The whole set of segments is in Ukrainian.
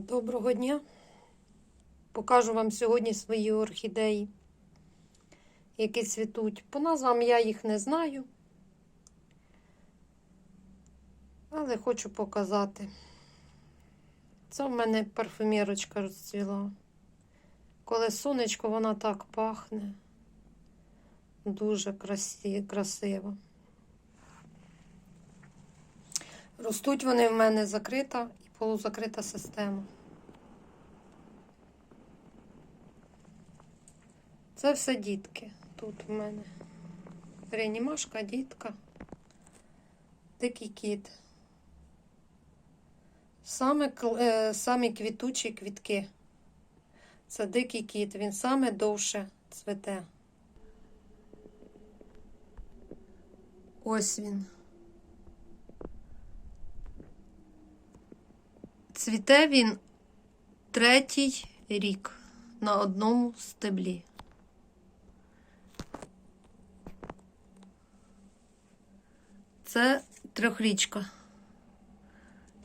Доброго дня. Покажу вам сьогодні свої орхідеї, які цвітуть. По назвам я їх не знаю, але хочу показати. Це в мене парфумірочка розцвіла. Коли сонечко, вона так пахне. Дуже красі, красиво. Ростуть вони в мене закрита полузакрита система. Це все дітки. Тут в мене реанімашка, дітка, дикий кіт. Саме, е, самі квітучі квітки. Це дикий кіт, він саме довше цвете. Ось він. Цвіте він третій рік на одному стеблі. Це трьохрічка.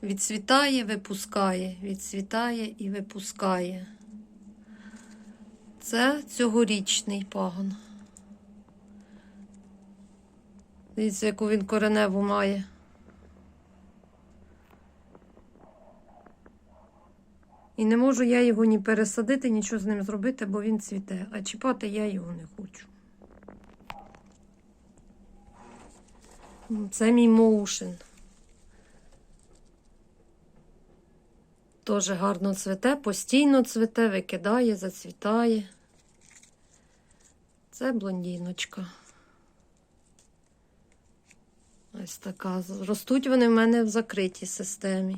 Відцвітає, випускає, відцвітає і випускає. Це цьогорічний пагон. Дивіться, яку він кореневу має. І не можу я його ні пересадити, нічого з ним зробити, бо він цвіте. А чіпати я його не хочу. Це мій моушен. Теж гарно цвете, постійно цвете, викидає, зацвітає. Це блондіночка. Ось така. Ростуть вони в мене в закритій системі.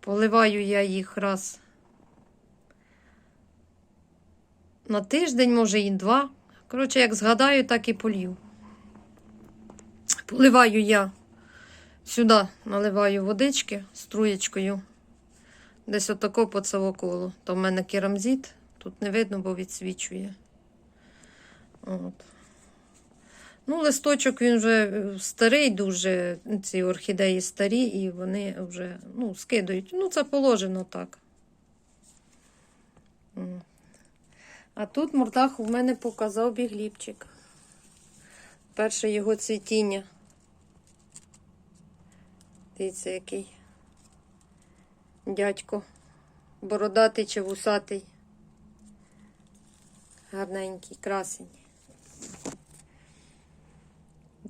Поливаю я їх раз на тиждень, може і два. Коротше, як згадаю, так і полью. Поливаю я сюди, наливаю водички струєчкою. Десь отако по коло. То в мене керамзит, тут не видно, бо відсвічує. От. Ну, листочок він вже е, старий, дуже ці орхідеї старі, і вони вже ну, скидують. Ну, це положено так. А тут мордах у мене показав бігліпчик. Перше його цвітіння. Дивіться, який дядько. Бородатий чи вусатий. Гарненький, красень.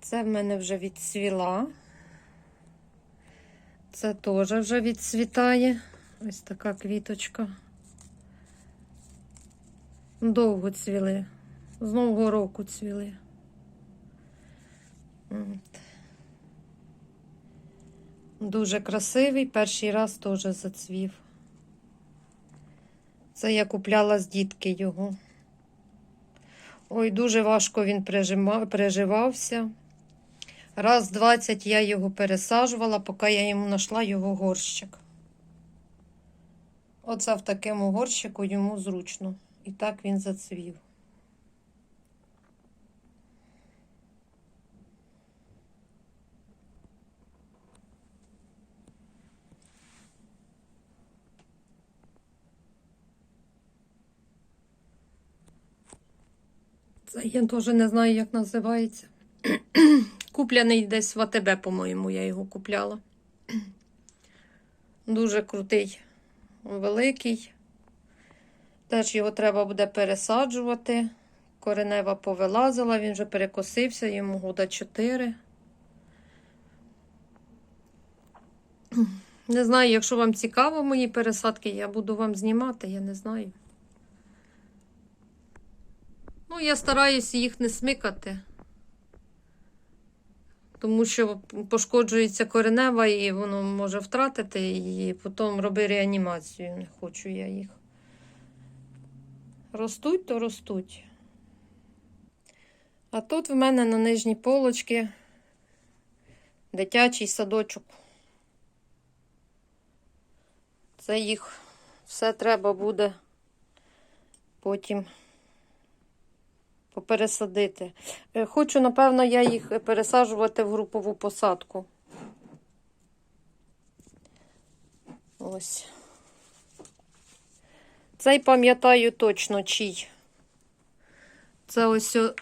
Це в мене вже відцвіла. Це теж вже відцвітає. Ось така квіточка. Довго цвіли. З Нового року цвіли. От. Дуже красивий, перший раз теж зацвів. Це я купляла з дітки його. Ой, дуже важко він прижима- переживався. Раз 20 я його пересаджувала, поки я йому знайшла його горщик. Оце в такому горщику йому зручно. І так він зацвів. Це я теж не знаю, як називається. Купляний десь в АТБ, по-моєму, я його купляла. Дуже крутий, великий. Теж його треба буде пересаджувати. Коренева повилазила, він вже перекосився, йому года 4. Не знаю, якщо вам цікаво мої пересадки, я буду вам знімати, я не знаю. Ну, я стараюся їх не смикати, тому що пошкоджується коренева і воно може втратити, і потім роби реанімацію. Не хочу я їх. Ростуть, то ростуть. А тут в мене на нижній полочці дитячий садочок. Це їх все треба буде потім попересадити. Е, Хочу, напевно, я їх пересаджувати в групову посадку. Ось. Цей пам'ятаю точно чий. Це ось о-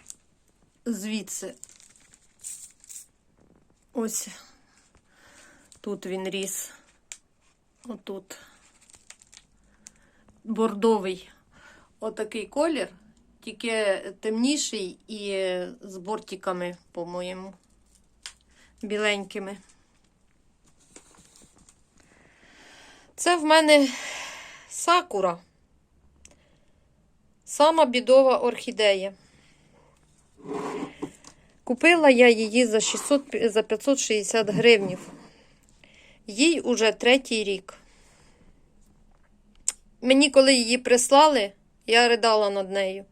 звідси. Ось тут він ріс. Отут. Бордовий. Отакий колір, тільки темніший і з бортиками, по-моєму, біленькими. Це в мене сакура. Сама бідова орхідея. Купила я її за 600, за 560 гривнів. Їй уже третій рік. Мені, коли її прислали, я ридала над нею,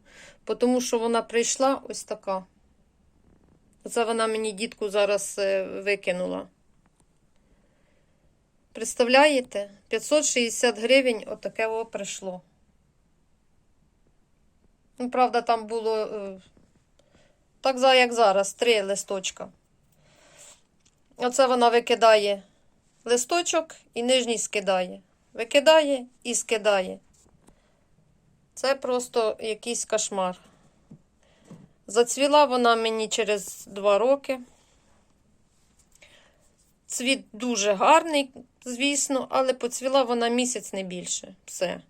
тому що вона прийшла ось така. Це вона мені дітку зараз е, викинула. Представляєте? 560 гривень отаке о прийшло. Ну, правда, там було е, так як зараз, три листочка. Оце вона викидає листочок і нижній скидає. Викидає і скидає. Це просто якийсь кошмар. Зацвіла вона мені через два роки. Цвіт дуже гарний, звісно, але поцвіла вона місяць не більше. Все.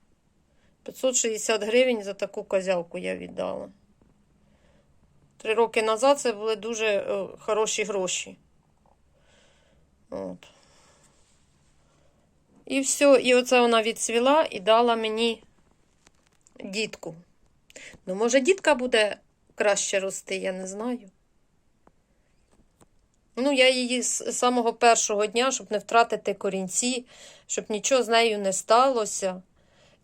560 гривень за таку козявку я віддала. Три роки назад це були дуже е, хороші гроші. От. І все, і оце вона відцвіла і дала мені дітку. Ну, може, дітка буде краще рости, я не знаю. Ну, я її з самого першого дня, щоб не втратити корінці, щоб нічого з нею не сталося.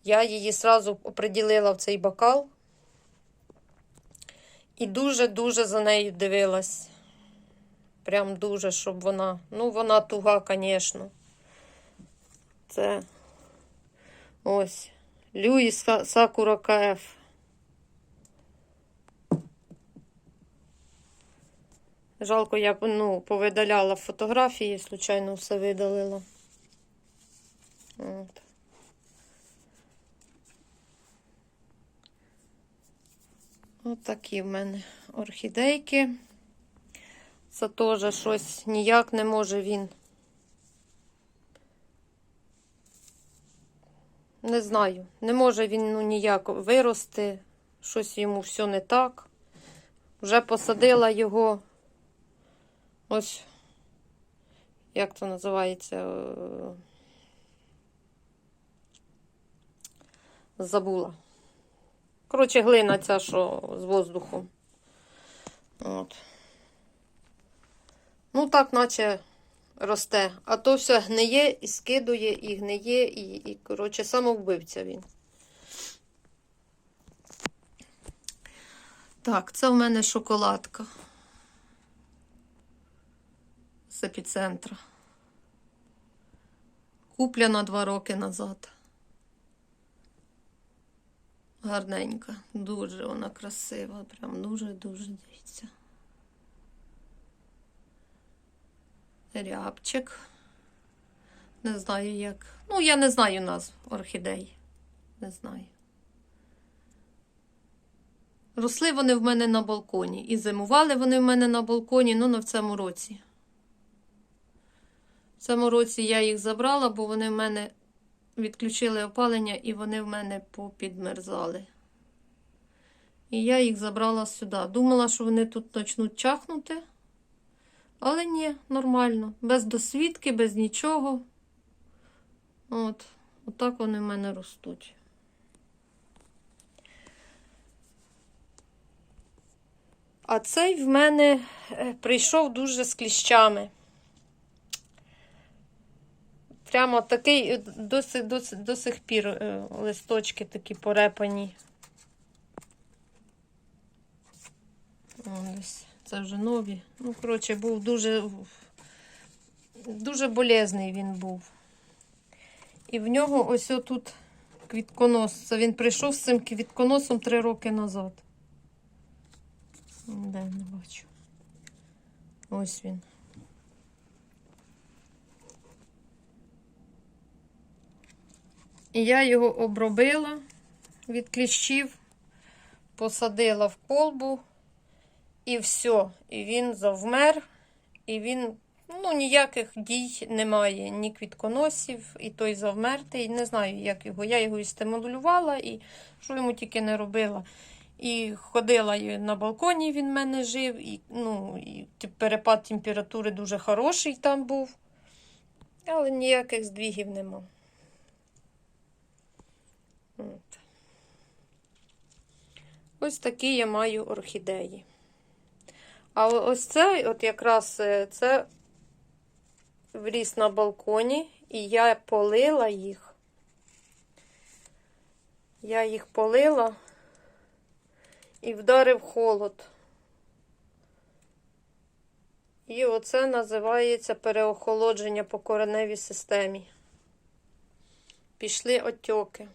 Я її сразу оприділила в цей бокал і дуже-дуже за нею дивилась. Прям дуже, щоб вона. Ну, вона туга, звісно. Це ось Люїс Са- Сакура КФ. Жалко, я ну, повидаляла фотографії, случайно все видалила. От. От в мене орхідейки. Це теж щось ніяк не може він. Не знаю, не може він ну, ніяк вирости. Щось йому все не так. Вже посадила його. Ось, як це називається? е, Забула. Коротше, глина ця, що з воздухом. От. Ну, так, наче росте. А то все гниє і скидує, і гниє, і, і коротше, самовбивця він. Так, це в мене шоколадка з епіцентра. Куплена два роки назад. Гарненька, дуже вона красива, прям дуже-дуже дивіться. Рябчик. Не знаю як. Ну, я не знаю назв орхідей. Не знаю. Росли вони в мене на балконі. І зимували вони в мене на балконі, ну, не в цьому році. В цьому році я їх забрала, бо вони в мене відключили опалення і вони в мене попідмерзали. І я їх забрала сюди. Думала, що вони тут почнуть чахнути. Але ні, нормально. Без досвідки, без нічого. От, отак вони в мене ростуть. А цей в мене е, прийшов дуже з кліщами. Прямо такий до, си- до, до сих пір е, листочки такі порепані. Ось, це вже нові. Ну, коротше, був дуже, дуже болезний він був. І в нього ось тут квітконос. Це він прийшов з цим квітконосом три роки назад. Де не бачу. Ось він. І я його обробила від кліщів, посадила в колбу і все. І він завмер, і він ну, ніяких дій немає, ні квітконосів, і той завмертий. Не знаю, як його. Я його і стимулювала, і що йому тільки не робила. І ходила і на балконі, він в мене жив, і, ну, і перепад температури дуже хороший там був. Але ніяких здвігів нема. Ось такі я маю орхідеї. А ось цей, от якраз е, це вріс на балконі, і я полила їх. Я їх полила і вдарив холод. І оце називається переохолодження по кореневій системі. Пішли отьоки.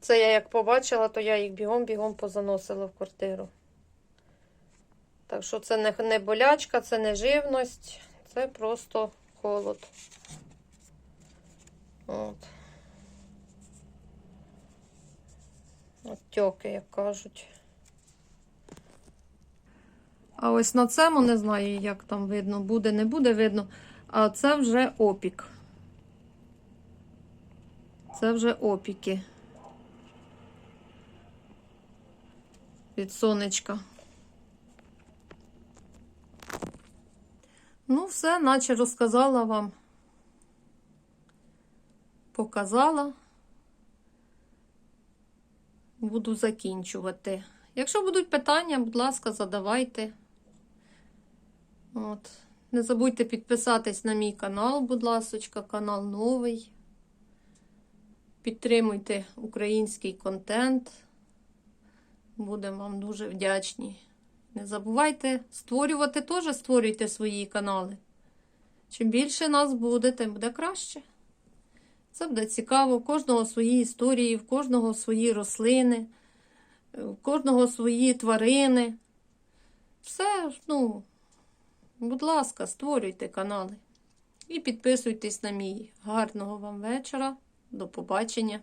Це я як побачила, то я їх бігом-бігом позаносила в квартиру. Так що це не, болячка, це не живність, це просто холод. От. Отьоки, як кажуть. А ось на цьому не знаю, як там видно, буде, не буде видно. А це вже опік. Це вже опіки. Від сонечка. Ну, все, наче розказала вам. Показала. Буду закінчувати. Якщо будуть питання, будь ласка, задавайте. От. Не забудьте підписатись на мій канал, будь ласочка, канал новий. Підтримуйте український контент. Будемо вам дуже вдячні. Не забувайте створювати теж створюйте свої канали. Чим більше нас буде, тим буде краще. Це буде цікаво. У кожного свої історії, в кожного свої рослини, у кожного свої тварини. Все, ну, будь ласка, створюйте канали. І підписуйтесь на мій. Гарного вам вечора. До побачення.